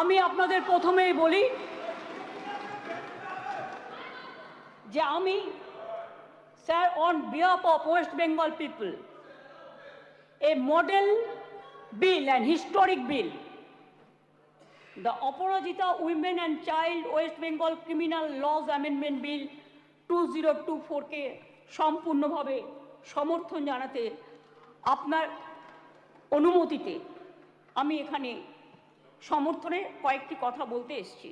আমি আপনাদের প্রথমেই বলি যে আমি, sir on behalf of West Bengal people a model bill and historic bill the Aparajita women and child West Bengal criminal laws amendment bill two zero two ফোরকে সম্পূর্ণভাবে সমর্থন জানাতে আপনার অনুমতিতে আমি এখানে সমর্থনে কয়েকটি কথা বলতে এসছি।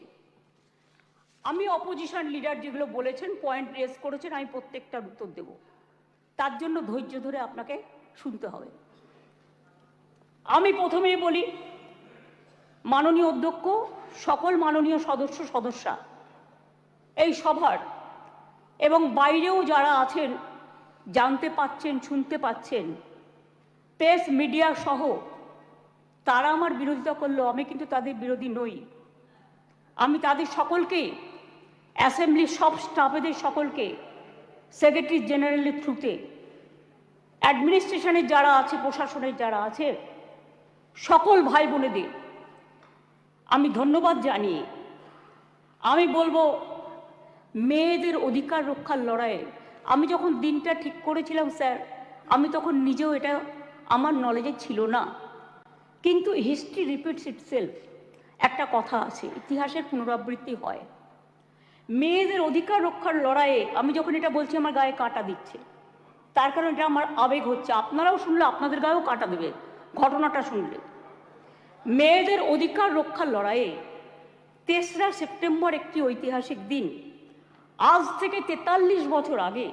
আমি অপোজিশন লিডার যেগুলো বলেছেন পয়েন্ট রেস করেছেন, আমি প্রত্যেকটার উত্তর দেব। তার জন্য ধৈর্য ধরে আপনাকে শুনতে হবে। আমি প্রথমেই বলি, মাননীয় অধ্যক্ষ, সকল মাননীয় সদস্য, সদস্যা, এই সভার এবং বাইরেও যারা আছেন, জানতে পাচ্ছেন, শুনতে পাচ্ছেন প্রেস মিডিয়া সহ তারা আমার বিরোধিতা করল, আমি কিন্তু তাদের বিরোধী নই। আমি তাদের সকলকে, অ্যাসেম্বলির সব স্টাফেদের সকলকে, সেক্রেটারি জেনারেলের থ্রুতে, অ্যাডমিনিস্ট্রেশনের যারা আছে, প্রশাসনের যারা আছে, সকল ভাই বোনেদের আমি ধন্যবাদ জানিয়ে, আমি বলব মেয়েদের অধিকার রক্ষার লড়াইয়ে, আমি যখন দিনটা ঠিক করেছিলাম, স্যার, আমি তখন নিজেও এটা আমার নলেজে ছিল না। কিন্তু হিস্ট্রি রিপিটস ইটসেলফ একটা কথা আছে, ইতিহাসের পুনরাবৃত্তি হয়। মেয়েদের অধিকার রক্ষার লড়াইয়ে আমি যখন এটা বলছি, আমার গায়ে কাটা দিচ্ছে। তার কারণ এটা আমার আবেগ হচ্ছে। আপনারাও শুনলে, আপনাদের গায়েও কাটা দেবে, ঘটনাটা শুনলে। মেয়েদের অধিকার রক্ষার লড়াইয়ে তেসরা সেপ্টেম্বর একটি ঐতিহাসিক দিন। আজ থেকে তেতাল্লিশ বছর আগে,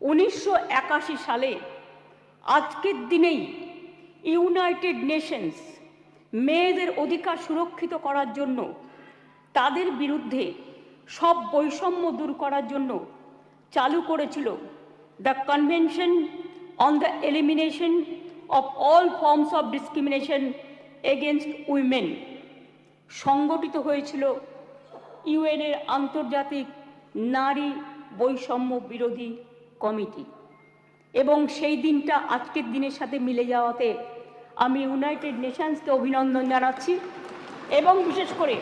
উনিশশো একাশি সালে, আজকের দিনেই ইউনাইটেড নেশনস মেয়েদের অধিকার সুরক্ষিত করার জন্য, তাদের বিরুদ্ধে সব বৈষম্য দূর করার জন্য চালু করেছিল the convention on the elimination of all forms of discrimination against women সংগঠিত হয়েছিল ইউএনের আন্তর্জাতিক নারী বৈষম্য বিরোধী কমিটি। এবং সেই দিনটা আজকের দিনের সাথে মিলে যাওয়াতে আমি ইউনাইটেড নেশনসকে অভিনন্দন জানাচ্ছি এবং বিশেষ করে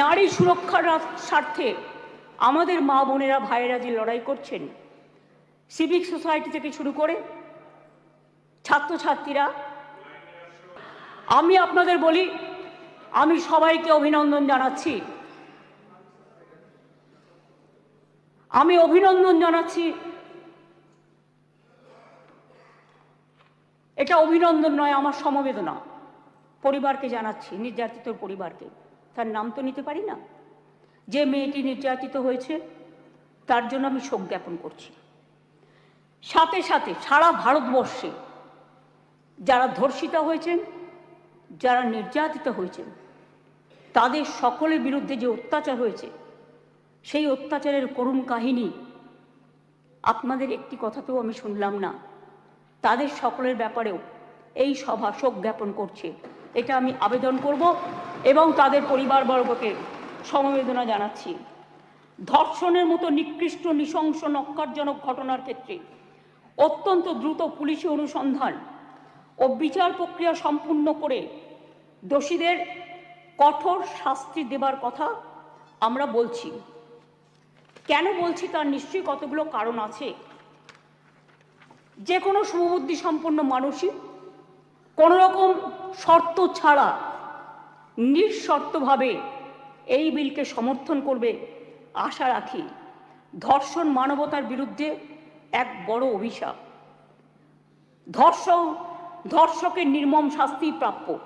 নারী সুরক্ষার স্বার্থে আমাদের মা বোনেরা, ভাইয়েরা যে লড়াই করছেন সিভিক সোসাইটি থেকে শুরু করে ছাত্রছাত্রীরা, আমি আপনাদের বলি, আমি সবাইকে অভিনন্দন জানাচ্ছি। আমি অভিনন্দন জানাচ্ছি এটা অভিনন্দন নয়, আমার সমবেদনা। পরিবারকে জানাচ্ছি, নির্যাতিত পরিবারকে। তার নাম তো নিতে পারি না। যে মেয়েটি নির্যাতিত হয়েছে, তার জন্য আমি শোক জ্ঞাপন করছি। সাথে সাথে সারা ভারতবর্ষে যারা ধর্ষিতা হয়েছেন, যারা নির্যাতিত হয়েছেন, তাদের সকলের বিরুদ্ধে যে অত্যাচার হয়েছে, সেই অত্যাচারের করুণ কাহিনী আপনাদের একটি কথাতেও আমি শুনলাম না। তাদের সকলের ব্যাপারেও এই সভা শোক জ্ঞাপন করছে। এটা আমি আবেদন করব এবং তাদের পরিবারবর্গকে সমবেদনা জানাচ্ছি। ধর্ষণের মতো নিকৃষ্ট নৃশংস নক্কারজনক ঘটনার ক্ষেত্রে অত্যন্ত দ্রুত পুলিশি অনুসন্ধান ও বিচার প্রক্রিয়া সম্পূর্ণ করে দোষীদের কঠোর শাস্তি দেবার কথা আমরা বলছি। কেন বলছি তার নিশ্চয়ই কতগুলো কারণ আছে? যে কোনো শুভবুদ্ধি সম্পন্ন মানুষই কোনো রকম শর্ত ছাড়া, নিঃশর্তভাবে এই বিলকে সমর্থন করবে। আশা রাখি ধর্ষণ মানবতার বিরুদ্ধে এক বড় অভিশাপ। ধর্ষণ ধর্ষকের নির্মম শাস্তি প্রাপ্য।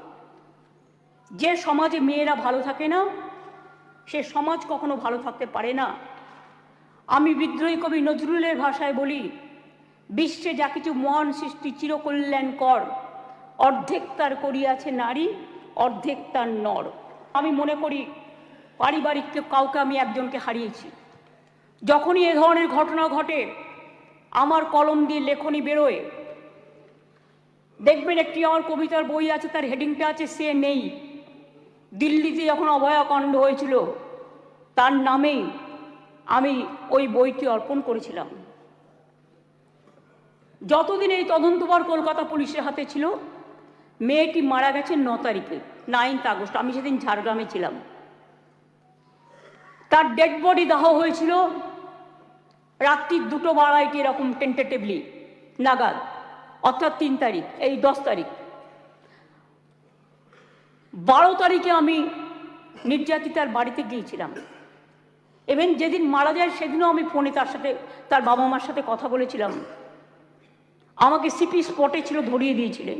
যে সমাজে মেয়েরা ভালো থাকে না, সে সমাজ কখনো ভালো থাকতে পারে না। আমি বিদ্রোহী কবি নজরুলের ভাষায় বলি বিশ্বে যা কিছু মহান সৃষ্টি চিরকল্যাণ কর। অর্ধেক তার করিয়াছে নারী, অর্ধেক তার নর। আমি মনে করি, পারিবারিক কেউ কাউকে আমি একজনকে হারিয়েছি। যখনই এ ধরনের ঘটনা ঘটে, আমার কলম দিয়ে লেখনি বেরোয়। দেখবেন একটি আমার কবিতার বই আছে, তার হেডিংটা আছে, সে নেই। দিল্লিতে যখন অভয়াকাণ্ড হয়েছিল, তার নামেই আমি ওই বইটি অর্পণ করেছিলাম। যতদিন এই তদন্তবার কলকাতা পুলিশের হাতে ছিল, মেয়েটি মারা গেছে ন তারিখে নাইন্থ আগস্ট, আমি সেদিন ঝাড়গ্রামে ছিলাম। তার ডেড বডি দাহ হয়েছিল রাত্রির দুটো বাড়াইটি এরকম টেন্টেটিভলি নাগাদ, অর্থাৎ তিন তারিখ, এই দশ তারিখ। বারো তারিখে আমি নির্যাতিতার বাড়িতে গিয়েছিলাম। এবং যেদিন মারা যায় সেদিনও আমি ফোনে তার সাথে, তার বাবা মার সাথে কথা বলেছিলাম। আমাকে সিপি স্পটে ছিল, ধরিয়ে দিয়েছিলেন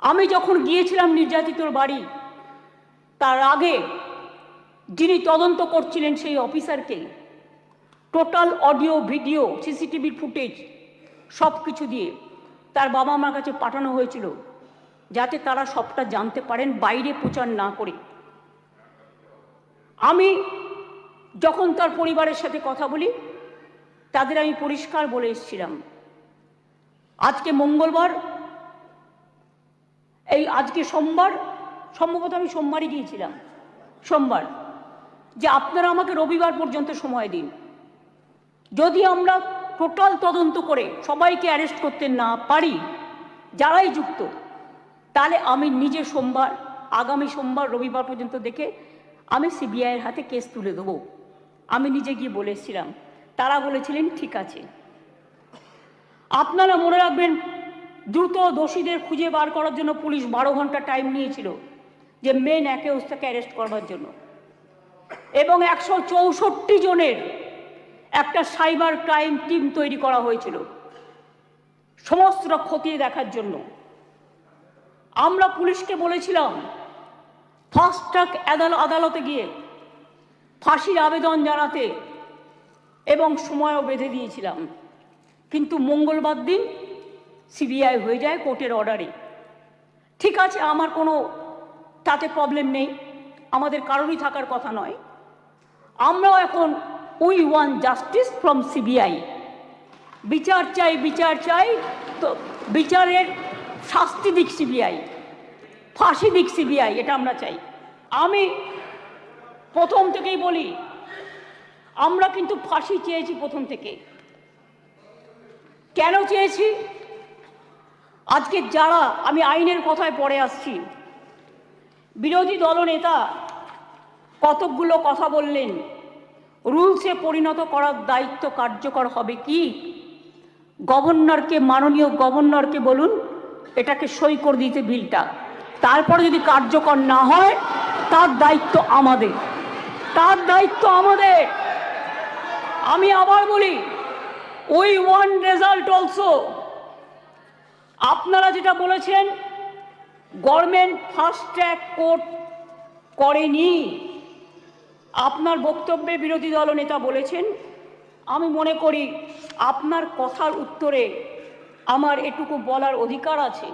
আমি যখন গিয়েছিলাম নির্যাতিতর বাড়ি, তার আগে যিনি তদন্ত করছিলেন সেই অফিসারকে, টোটাল অডিও, ভিডিও সিসিটিভির ফুটেজ সব কিছু দিয়ে তার বাবা মার কাছে পাঠানো হয়েছিল, যাতে তারা সবটা জানতে পারেন, বাইরে প্রচার না করে। আমি যখন তার পরিবারের সাথে কথা বলি, তাদের আমি পরিষ্কার বলে এসেছিলাম। আজকে মঙ্গলবার, এই আজকে সোমবার, সম্ভবত আমি সোমবারই গিয়েছিলাম, সোমবার, যে আপনারা আমাকে রবিবার পর্যন্ত সময় দিন। যদি আমরা টোটাল তদন্ত করে সবাইকে অ্যারেস্ট করতে না পারি, যারাই যুক্ত, তাহলে আমি নিজে সোমবার, আগামী সোমবার, রবিবার পর্যন্ত দেখে আমি সিবিআইয়ের হাতে কেস তুলে দেবো। আমি নিজে গিয়ে বলে এসেছিলাম, তারা বলেছিলেন, ঠিক আছে। আপনারা মনে রাখবেন, দ্রুত দোষীদের খুঁজে বার করার জন্য পুলিশ বারো ঘণ্টা টাইম নিয়েছিল, যে মেন একে ওস্তাকে অ্যারেস্ট করবার জন্য। এবং একশো চৌষট্টি জনের একটা সাইবার ক্রাইম টিম তৈরি করা হয়েছিল, সমস্ত খতিয়ে দেখার জন্য। আমরা পুলিশকে বলেছিলাম ফাস্ট ট্র্যাক আদালতে গিয়ে ফাঁসির আবেদন জানাতে এবং সময়ও বেঁধে দিয়েছিলাম। কিন্তু মঙ্গলবার দিন সিবিআই হয়ে যায় কোর্টের অর্ডারে। ঠিক আছে, আমার কোনো তাতে প্রবলেম নেই, আমাদের কারোরই থাকার কথা নয়। আমরাও এখন we want justice from CBI. বিচার চাই বিচার চাই, তো বিচারের শাস্তি দিক সিবিআই, ফাঁসি দিক সিবিআই, এটা আমরা চাই। আমি প্রথম থেকেই বলি, আমরা কিন্তু ফাঁসি চেয়েছি প্রথম থেকে। কেন চেয়েছি? আজকে যারা আমি আইনের কথায় পড়ে আসছি, বিরোধী দলনেতা কতকগুলো কথা বললেন, রুলসে পরিণত করার দায়িত্ব কার্যকর হবে কি? গভর্নরকে, মাননীয় গভর্নরকে বলুন, এটাকে সই করে দিতে বিলটা। তারপরে যদি কার্যকর না হয়, তার দায়িত্ব আমাদের। তার দায়িত্ব আমাদের। আমি আবার বলি উই ওয়ান রেজাল্ট অলসো আপনারা যেটা বলেছেন গভর্নমেন্ট ফাস্ট ট্র্যাক কোর্ট করেনি। আপনার বক্তব্যে বিরোধী দলনেতা বলেছেন, আমি মনে করি আপনার কথার উত্তরে আমার এটুকু বলার অধিকার আছে।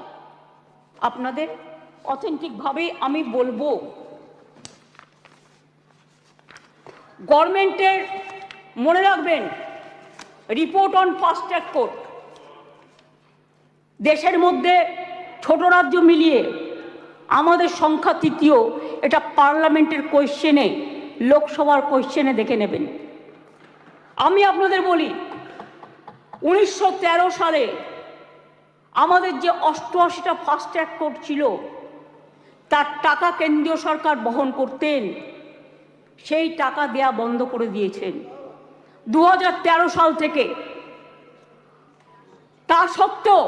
আপনাদের অথেন্টিকভাবেই আমি বলব। গভর্নমেন্টের মনে রাখবেন রিপোর্ট অন ট্র্যাক কোর্ট দেশের মধ্যে ছোট রাজ্য মিলিয়ে আমাদের সংখ্যা তৃতীয়, এটা পার্লামেন্টের কোয়েশ্চেনে লোকসভার কোয়েশ্চেনে দেখে নেবেন। আমি আপনাদের বলি, উনিশশো তেরো সালে আমাদের যে অষ্টআশিটা ফাস্ট ট্র্যাক কোর্ট ছিল, তার টাকা কেন্দ্রীয় সরকার বহন করতেন, সেই টাকা দেয়া বন্ধ করে দিয়েছেন। দু হাজার তেরো সাল থেকে। তা সত্ত্বেও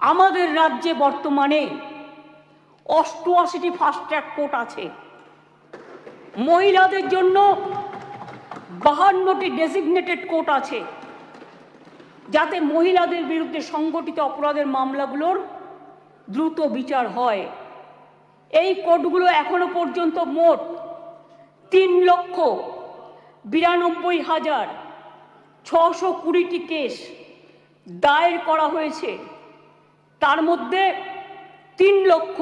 আমাদের রাজ্যে বর্তমানে অষ্টআশিটি ফাস্ট ট্র্যাক কোর্ট আছে। মহিলাদের জন্য বাহান্নটি ডেজিগনেটেড কোর্ট আছে। যাতে মহিলাদের বিরুদ্ধে সংগঠিত অপরাধের মামলাগুলোর দ্রুত বিচার হয়। এই কোর্টগুলো এখনও পর্যন্ত মোট তিন লক্ষ বিরানব্বই হাজার ছশো কুড়িটি কেস দায়ের করা হয়েছে। তার মধ্যে তিন লক্ষ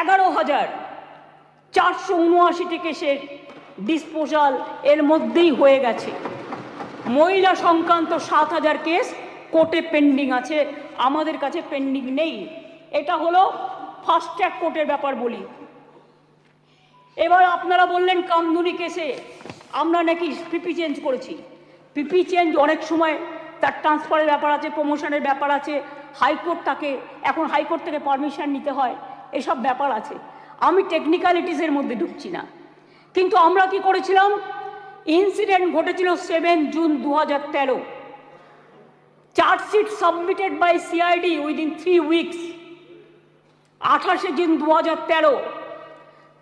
এগারো হাজার চারশো উনআশিটি কেসের ডিসপোজাল এর মধ্যেই হয়ে গেছে। মহিলা সংক্রান্ত সাত হাজার কেস কোর্টে পেন্ডিং আছে। আমাদের কাছে পেন্ডিং নেই। এটা হলো ফাস্ট ট্র্যাক কোর্টের ব্যাপার বলি। এবার আপনারা বললেন কামদুনি কেসে। আমরা নাকি পিপি চেঞ্জ করেছি। পিপি চেঞ্জ অনেক সময় তার ট্রান্সফারের ব্যাপার আছে, প্রমোশনের ব্যাপার আছে, হাইকোর্ট তাকে, এখন হাইকোর্ট থেকে পারমিশন নিতে হয়, এসব ব্যাপার আছে। আমি টেকনিক্যালিটিসের মধ্যে ঢুকছি না। কিন্তু আমরা কি করেছিলাম? ইনসিডেন্ট ঘটেছিল সেভেন জুন দু হাজার তেরো। Chargesheet submitted by CID within three weeks. আঠাশে জুন দু হাজার তেরো।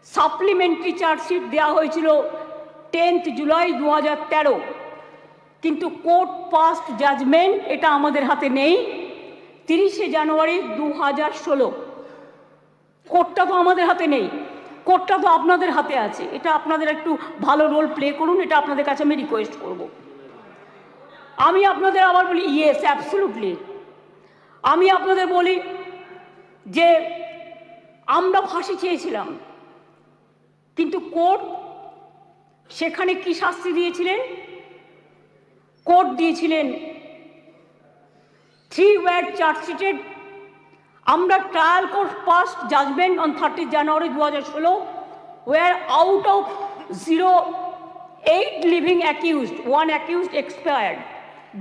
সাপ্লিমেন্টারি চার্জশিট দেওয়া হয়েছিল টেন্থ জুলাই দু তেরো। কিন্তু কোর্ট পাস্ট জাজমেন্ট এটা আমাদের হাতে নেই। তিরিশে জানুয়ারি দু হাজার ষোলো কোর্টটা তো আমাদের হাতে নেই। কোর্টটা তো আপনাদের হাতে আছে। এটা আপনাদের একটু ভালো রোল প্লে করুন, এটা আপনাদের কাছে আমি রিকোয়েস্ট করব। আমি আপনাদের আবার বলি ইয়েস অ্যাবসলুটলি আমি আপনাদের বলি যে, আমরা ফাঁসি চেয়েছিলাম। কিন্তু কোর্ট সেখানে কি শাস্তি দিয়েছিলেন? কোর্ট দিয়েছিলেন থ্রি ওয়ার চার্জশিটেড আমরা trial court passed judgement on thirty January দু হাজার ষোলো were out of zero eight living accused one accused expired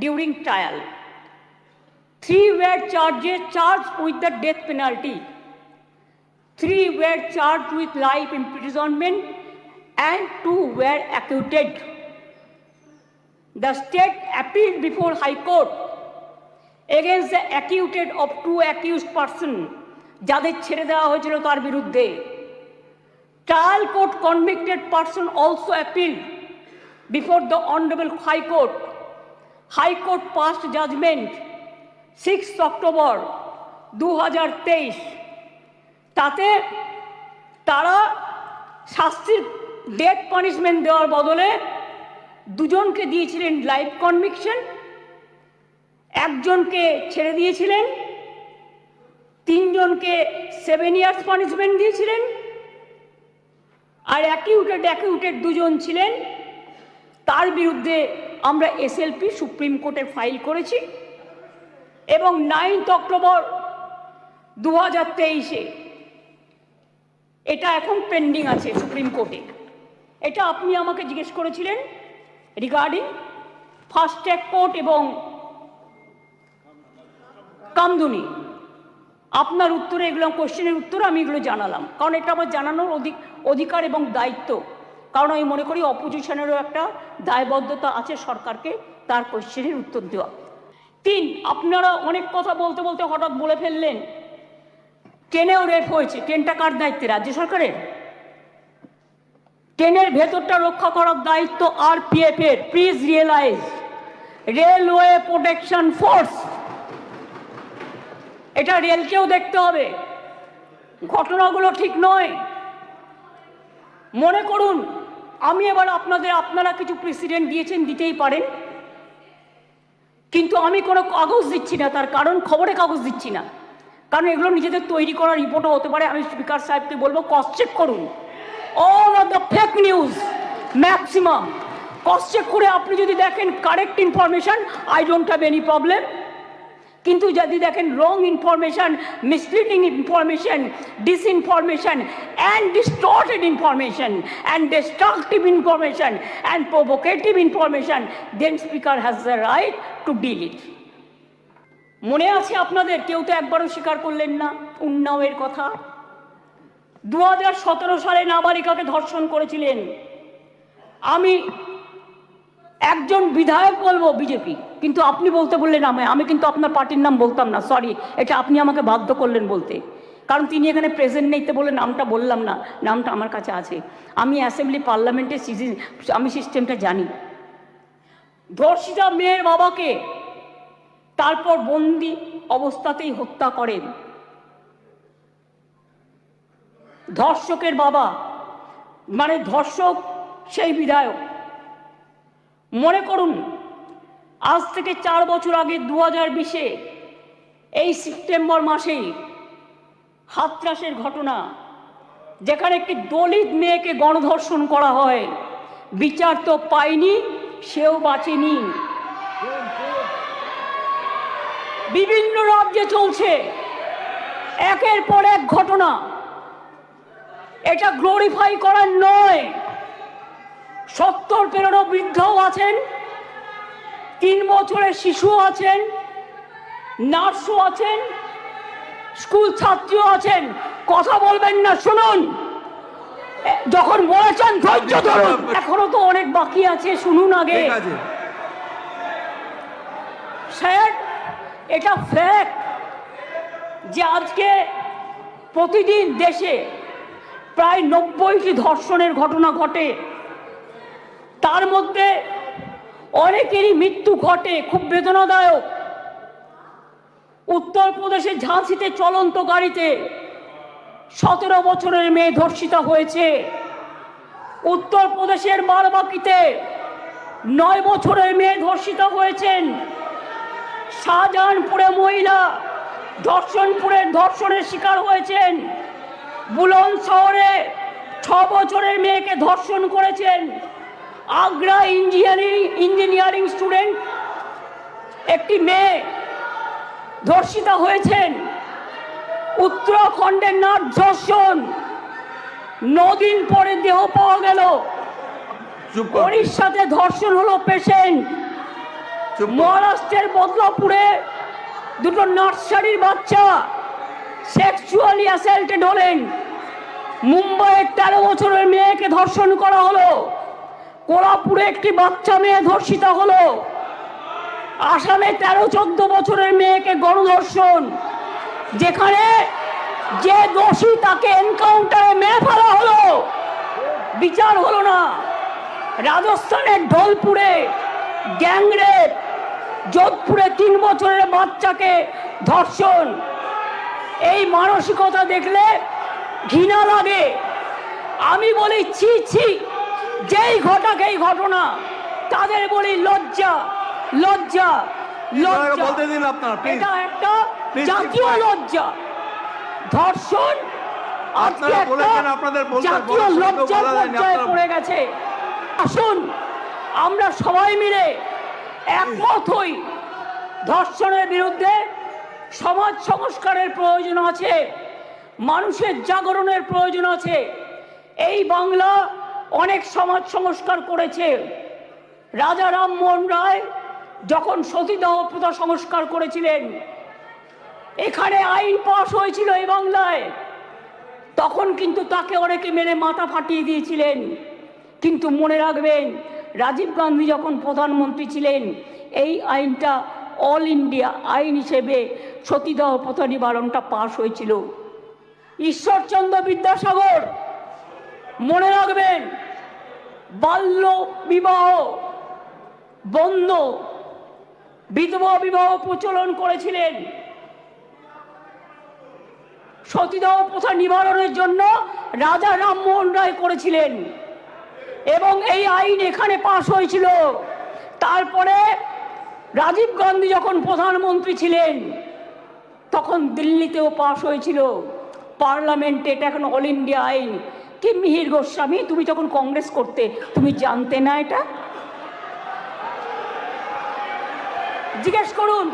during trial three were charged charge with the death penalty Three were charged with life imprisonment and two were acquitted. The state appealed before High Court against the acquitted of two accused person যাদের ছেড়ে দেওয়া হয়েছিল তার বিরুদ্ধে trial court convicted person also appeal before the honourable high court high court passed judgement six October দু হাজার তেইশ তাতে তারা শাস্তির ডেথ পানিশমেন্ট দেওয়ার বদলে দুজনকে দিয়েছিলেন লাইফ কনভিকশন একজনকে ছেড়ে দিয়েছিলেন, তিনজনকে সেভেন ইয়ার্স পানিশমেন্ট দিয়েছিলেন, আর অ্যাকিউটেড অ্যাকিউটেড দুজন ছিলেন। তার বিরুদ্ধে আমরা এসএলপি সুপ্রিম কোর্টে ফাইল করেছি এবং নাইনথ অক্টোবর দু হাজার তেইশে এটা এখন পেন্ডিং আছে সুপ্রিম কোর্টে এটা আপনি আমাকে জিজ্ঞেস করেছিলেন রিগার্ডিং ফাস্ট ট্র্যাক কোর্ট এবং কামদুনি। আপনার উত্তরে এগুলো কোশ্চেনের উত্তর আমি এগুলো জানালাম। কারণ এটা আমার জানানোর অধিক, অধিকার এবং দায়িত্ব। কারণ আমি মনে করি অপোজিশনেরও একটা দায়বদ্ধতা আছে সরকারকে তার কোশ্চেনের উত্তর দেওয়া। তিন, আপনারা অনেক কথা বলতে বলতে হঠাৎ বলে ফেললেন। ট্রেনেও রেপ হয়েছে। ট্রেনটা কার দায়িত্বে? রাজ্য সরকারের? ট্রেনের ভেতরটা রক্ষা করার দায়িত্ব আর এর। Please realise railway protection force এটা রেলকেও দেখতে হবে। ঘটনাগুলো ঠিক নয়। মনে করুন, আমি এবার আপনাদের, আপনারা কিছু প্রেসিডেন্ট দিয়েছেন, দিতেই পারেন। কিন্তু আমি কোনো কাগজ দিচ্ছি না, তার কারণ খবরে কাগজ দিচ্ছি না। কারণ এগুলো নিজেদের তৈরি করা রিপোর্টও হতে পারে। আমি স্পিকার সাহেবকে বলব ক্রস চেক করুন। All of the fake news maximum cross check করে আপনি যদি দেখেন correct information I don't have any problem কিন্তু যদি দেখেন wrong information misleading information disinformation and distorted information and destructive information and provocative information then speaker has the right to deal it মনে আছে আপনাদের? কেউ তো একবারও স্বীকার করলেন না। উন্নাওয়ের কথা। দু হাজার সতেরো সালে নাবালিকাকে ধর্ষণ করেছিলেন। আমি একজন বিধায়ক বলব বিজেপি, কিন্তু আপনি বলতে বললেন আমায়। আমি কিন্তু আপনার পার্টির নাম বলতাম না সরি এটা আপনি আমাকে বাধ্য করলেন বলতে। কারণ তিনি এখানে প্রেজেন্ট নেই তো বলে নামটা বললাম না। নামটা আমার কাছে আছে। আমি অ্যাসেম্বলি পার্লামেন্টের আমি সিস্টেমটা জানি। ধর্ষিতা মেয়ের বাবাকে তারপর বন্দি অবস্থাতেই হত্যা করেন। ধর্ষকের বাবা মানে ধর্ষক সেই বিধায়ক। মনে করুন, আজ থেকে চার বছর আগে দু হাজার বিশে এই সেপ্টেম্বর মাসেই হাতরাসের ঘটনা, যেখানে একটি দলিত মেয়েকে গণধর্ষণ করা হয়। বিচার তো পায়নি সেও বাঁচেনি। বিভিন্ন রাজ্যে চলছে। একের পর এক ঘটনা। এটা গ্লোরিফাই করার নয়। সত্তর পেরোনো বৃদ্ধও আছেন তিন বছরের শিশু আছেন নার্সও আছেন স্কুল ছাত্রীও আছেন। কথা বলবেন না শুনুন। যখন বলেছেন ধৈর্য ধরুন। এখনও তো অনেক বাকি আছে শুনুন আগে। স্যার এটা ফ্যাক্ট যে আজকে প্রতিদিন দেশে প্রায় নব্বইটি ধর্ষণের ঘটনা ঘটে। তার মধ্যে অনেকেরই মৃত্যু ঘটে, খুব বেদনাদায়ক। উত্তরপ্রদেশের ঝাঁসিতে চলন্ত গাড়িতে সতেরো বছরের মেয়ে ধর্ষিতা হয়েছে। উত্তরপ্রদেশের বারবাকিতে নয় বছরের মেয়ে ধর্ষিতা হয়েছেন। শাহজাহানপুরে মহিলা ধর্ষণপুরের ধর্ষণের শিকার হয়েছেন। বুলন শহরে ছ বছরের মেয়েকে ধর্ষণ করেছেন। আগ্রা ইঞ্জিনিয়ারিং ইঞ্জিনিয়ারিং স্টুডেন্ট একটি মেয়ে ধর্ষিতা হয়েছেন। উত্তরাখণ্ডের নাট ধর্ষণ। নদিন পরে দেহ পাওয়া গেল। কর। ধর্ষণ হলো পেশেন্ট। মহারাষ্ট্রের বদলাপুরে দুটো নার্সারির বাচ্চা সেক্সুয়ালি অ্যাসাল্টেড হলেন। মুম্বাইয়ের তেরো বছরের মেয়েকে ধর্ষণ করা হলো। কোলাপুরে একটি বাচ্চা মেয়ে ধর্ষিতা হলো। আসামে তেরো চোদ্দ বছরের মেয়েকে গণধর্ষণ, যেখানে যে দোষী তাকে এনকাউন্টারে মেরে ফেলা হলো। বিচার হলো না। রাজস্থানের ঢোলপুরে গ্যাংরেপ যোধপুরে তিন বছরের বাচ্চাকে ধর্ষণ। এই মানসিকতা দেখলে ঘৃণা লাগে। আমি বলি ছি ছি যেই ঘটাক এই ঘটনা তাদের বলি লজ্জা লজ্জা লজ্জা। এটা একটা জাতীয় লজ্জা। ধর্ষণ জাতীয় পর্যায়ে পড়ে গেছে। আসুন আমরা সবাই মিলে একমত হই। ধর্ষণের বিরুদ্ধে সমাজ সংস্কারের প্রয়োজন আছে, মানুষের জাগরণের প্রয়োজন আছে। এই বাংলা অনেক সমাজ সংস্কার করেছে। রাজা রামমোহন রায় যখন সতীদাহ প্রথা সংস্কার করেছিলেন, এখানে আইন পাশ হয়েছিল এই বাংলায়। তখন কিন্তু তাকে অনেকে মেরে মাথা ফাটিয়ে দিয়েছিলেন। কিন্তু মনে রাখবেন রাজীব গান্ধী যখন প্রধানমন্ত্রী ছিলেন, এই আইনটা অল ইন্ডিয়া আইন হিসেবে সতীদাহ প্রথা নিবারণটা পাশ হয়েছিল। ঈশ্বরচন্দ্র বিদ্যাসাগর, মনে রাখবেন, বাল্য বিবাহ বন্ধ, বিধবা বিবাহ প্রচলন করেছিলেন। সতীদাহ প্রথা নিবারণের জন্য রাজা রামমোহন রায় করেছিলেন। এবং এই আইন এখানে পাশ হয়েছিল। তারপরে রাজীব গান্ধী যখন প্রধানমন্ত্রী ছিলেন, তখন দিল্লিতেও পাশ হয়েছিল। পার্লামেন্টে এটা এখন অল ইন্ডিয়া আইন। কি মিহির গোস্বামী, তুমি যখন কংগ্রেস করতে, তুমি জানতে না এটা? জিজ্ঞেস করুন।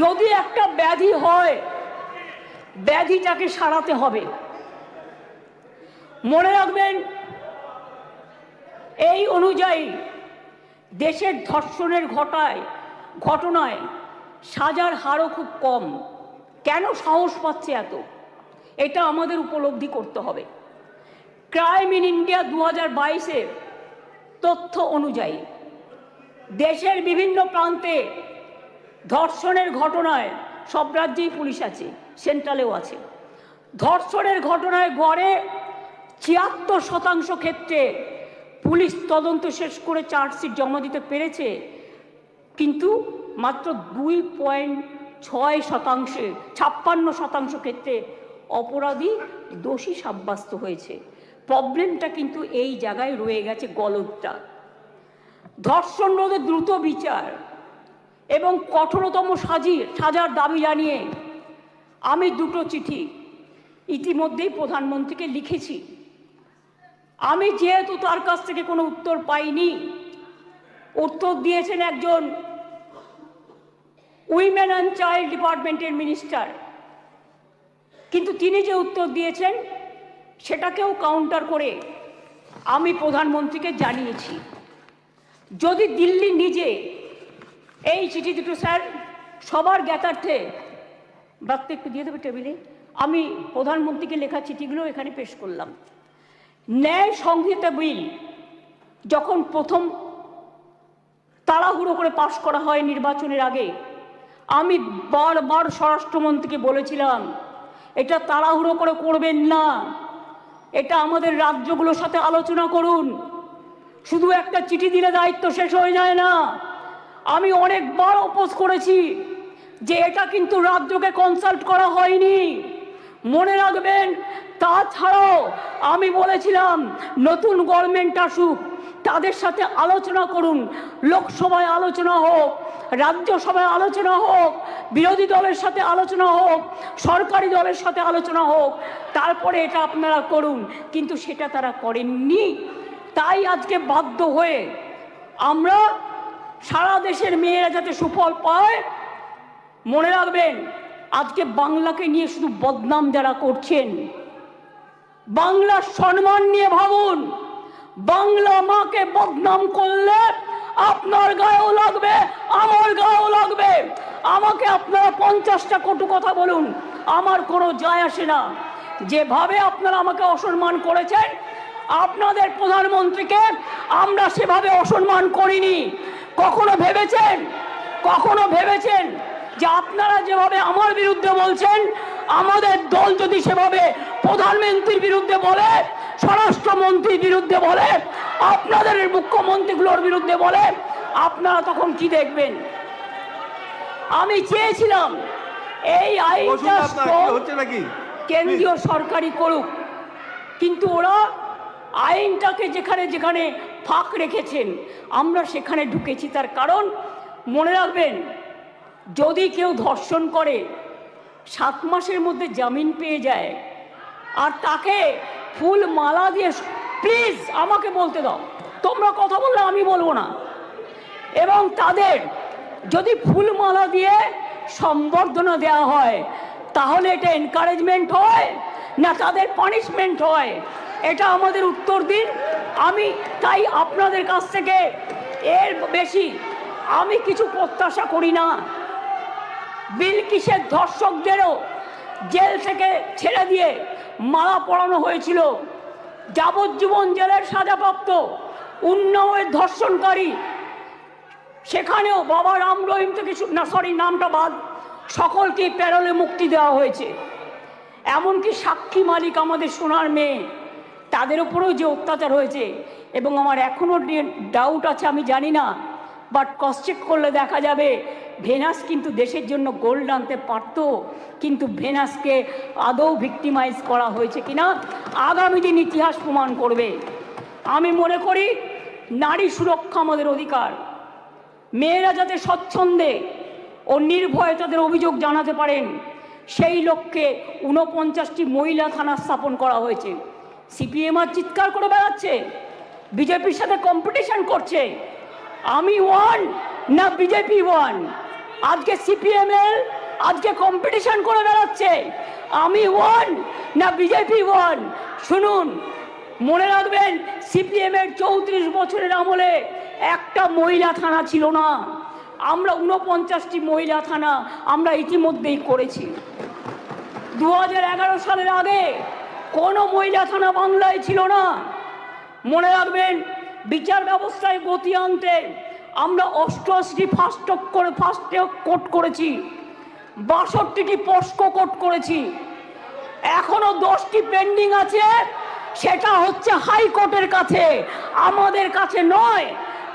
যদি একটা ব্যাধি হয়, ব্যাধিটাকে সারাতে হবে। মনে রাখবেন, এই অনুযায়ী দেশের ধর্ষণের ঘটায়, ঘটনায় সাজার হারও খুব কম। কেন সাহস পাচ্ছে এত? এটা আমাদের উপলব্ধি করতে হবে। ক্রাইম ইন ইন্ডিয়া দু হাজার বাইশের তথ্য অনুযায়ী দেশের বিভিন্ন প্রান্তে ধর্ষণের ঘটনায় সব রাজ্যেই পুলিশ আছে, সেন্ট্রালেও আছে। ধর্ষণের ঘটনায় গড়ে ছিয়াত্তর শতাংশ ক্ষেত্রে পুলিশ তদন্ত শেষ করে চার্জশিট জমা দিতে পেরেছে, কিন্তু মাত্র দুই পয়েন্ট ছয় শতাংশে, ছাপ্পান্ন শতাংশ ক্ষেত্রে অপরাধী দোষী সাব্যস্ত হয়েছে। প্রবলেমটা কিন্তু এই জায়গায় রয়ে গেছে গলদটা। ধর্ষণ রোধে দ্রুত বিচার এবং কঠোরতম সাজি, সাজার দাবি জানিয়ে আমি দুটো চিঠি ইতিমধ্যেই প্রধানমন্ত্রীকে লিখেছি। আমি যেহেতু তার কাছ থেকে কোনো উত্তর পাইনি, উত্তর দিয়েছেন একজন উইমেন অ্যান্ড চাইল্ড ডিপার্টমেন্টের মিনিস্টার কিন্তু তিনি যে উত্তর দিয়েছেন, সেটাকেও কাউন্টার করে আমি প্রধানমন্ত্রীকে জানিয়েছি। যদি দিল্লি নিজে এই চিঠি দুটো, স্যার, সবার জ্ঞাতার্থে ব্রাত্য একটু দিয়ে দেবে টেবিলে, আমি প্রধানমন্ত্রীকে লেখা চিঠিগুলো এখানে পেশ করলাম। ন্যায় সংহিতা বিল যখন প্রথম তাড়াহুড়ো করে পাশ করা হয় নির্বাচনের আগে, আমি বারবার স্বরাষ্ট্রমন্ত্রীকে বলেছিলাম, এটা তাড়াহুড়ো করে করবেন না। এটা আমাদের রাজ্যগুলোর সাথে আলোচনা করুন। শুধু একটা চিঠি দিলে দায়িত্ব শেষ হয়ে যায় না। আমি অনেকবার অপোজ করেছি যে এটা কিন্তু রাজ্যকে কনসাল্ট করা হয়নি। মনে রাখবেন, তাছাড়াও আমি বলেছিলাম, নতুন গভর্নমেন্ট আসুক, তাদের সাথে আলোচনা করুন, লোকসভায় আলোচনা হোক, রাজ্যসভায় আলোচনা হোক, বিরোধী দলের সাথে আলোচনা হোক, সরকারি দলের সাথে আলোচনা হোক, তারপরে এটা আপনারা করুন, কিন্তু সেটা তারা করেননি। তাই আজকে বাধ্য হয়ে আমরা সারা দেশের মেয়েরা যাতে সুফল পায়, মনে রাখবেন আজকে বাংলাকে নিয়ে শুধু বদনাম যারা করছেন, বাংলার সম্মান নিয়ে ভাবুন, বাংলা মাকে বদনাম করলে আপনার গায়েও লাগবে, আমার গায়েও লাগবে। আমাকে আপনারা পঞ্চাশটা কটু কথা বলুন, আমার কোনো যায় আসে না। যেভাবে আপনারা আমাকে অসম্মান করেছেন, আপনাদের প্রধানমন্ত্রীকে আমরা সেভাবে অসম্মান করিনি। কখনো ভেবেছেন? কখনো ভেবেছেন? যে আপনারা যেভাবে আমার বিরুদ্ধে বলছেন আমাদের দল যদি সেভাবে প্রধানমন্ত্রীর বিরুদ্ধে বলে স্বরাষ্ট্রমন্ত্রীর বিরুদ্ধে বলে আপনাদের মুখ্যমন্ত্রীগুলোর বিরুদ্ধে বলে আপনারা তখন কি দেখবেন? আমি চেয়েছিলাম এই আইনটা কেন্দ্রীয় সরকারি করুক। কিন্তু ওরা আইনটাকে যেখানে যেখানে ফাঁক রেখেছেন আমরা সেখানে ঢুকেছি। তার কারণ মনে রাখবেন যদি কেউ ধর্ষণ করে, সাত মাসের মধ্যে জামিন পেয়ে যায়, আর তাকে ফুল মালা দিয়ে প্লিজ আমাকে বলতে দাও। তোমরা কথা বললে আমি বলব না। এবং তাদের যদি ফুলমালা দিয়ে সম্বর্ধনা দেওয়া হয়, তাহলে এটা এনকারেজমেন্ট হয়, না তাদের পানিশমেন্ট হয়? এটা আমাদের উত্তর দিন। আমি তাই আপনাদের কাছ থেকে এর বেশি আমি কিছু প্রত্যাশা করি না। বিলকিসের ধর্ষকদেরও জেল থেকে ছেড়ে দিয়ে মালা পড়ানো হয়েছিল। যাবজ্জীবন জেলের সাজাপ্রাপ্ত উন্নয়ের ধর্ষণকারী। সেখানেও বাবা রাম রহিম থেকে না সরি নামটা বাদ। সকলকে প্যারলে মুক্তি দেওয়া হয়েছে। এমনকি সাক্ষী মালিক আমাদের সোনার মেয়ে, তাদের উপরেও যে অত্যাচার হয়েছে, এবং আমার এখনও ডাউট আছে, আমি জানি না। বাট ক্রস চেক করলে দেখা যাবে ভেনাস কিন্তু দেশের জন্য গোল্ড আনতে পারত। কিন্তু ভেনাসকে আদৌ ভিক্টিমাইজ করা হয়েছে কিনা, আগামী দিন ইতিহাস প্রমাণ করবে। আমি মনে করি, নারী সুরক্ষা আমাদের অধিকার। মেয়েরা যাতে স্বচ্ছন্দে ও নির্ভয়ে তাদের অভিযোগ জানাতে পারেন, সেই লক্ষ্যে ঊনপঞ্চাশটি মহিলা থানা স্থাপন করা হয়েছে। সিপিএম আর চিৎকার করে বেড়াচ্ছে। বিজেপির সাথে কম্পিটিশন করছে। আমি ওয়ান না বিজেপি ওয়ান আজকে সিপিএম এর, আজকে কম্পিটিশন করে বেড়াচ্ছে। আমি ওয়ান না বিজেপি ওয়ান শুনুন, মনে রাখবেন সিপিএম এর চৌত্রিশ বছরের আমলে একটা মহিলা থানা ছিল না। আমরা উনপঞ্চাশটি মহিলা থানা আমরা ইতিমধ্যেই করেছি। দু সালের আগে কোনো মহিলা থানা বাংলায় ছিল না। মনে রাখবেন বিচার ব্যবস্থায় গতি আনতে আমরা অষ্টআশিটি ফাস্ট করে, ফাস্ট কোট করেছি। বাষট্টিটি পস্কো কোট করেছি। এখনও দশটি পেন্ডিং আছে, সেটা হচ্ছে হাইকোর্টের কাছে, আমাদের কাছে নয়।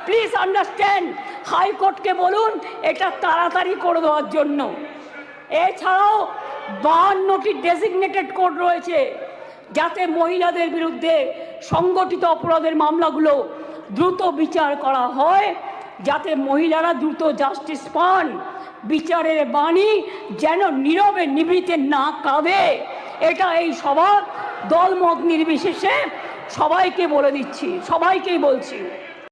প্লিজ আন্ডারস্ট্যান্ড হাইকোর্টকে বলুন, এটা তাড়াতাড়ি করে দেওয়ার জন্য। এছাড়াও বাহান্নটি ডেজিগনেটেড কোর্ট রয়েছে। যাতে মহিলাদের বিরুদ্ধে সংগঠিত অপরাধের মামলাগুলো দ্রুত বিচার করা হয়, যাতে মহিলারা দ্রুত জাস্টিস পান। বিচারের বাণী যেন নীরবে নিবৃতে না কাঁদে। এটা এই সভা দলমত নির্বিশেষে সবাইকে বলে দিচ্ছি, সবাইকেই বলছি।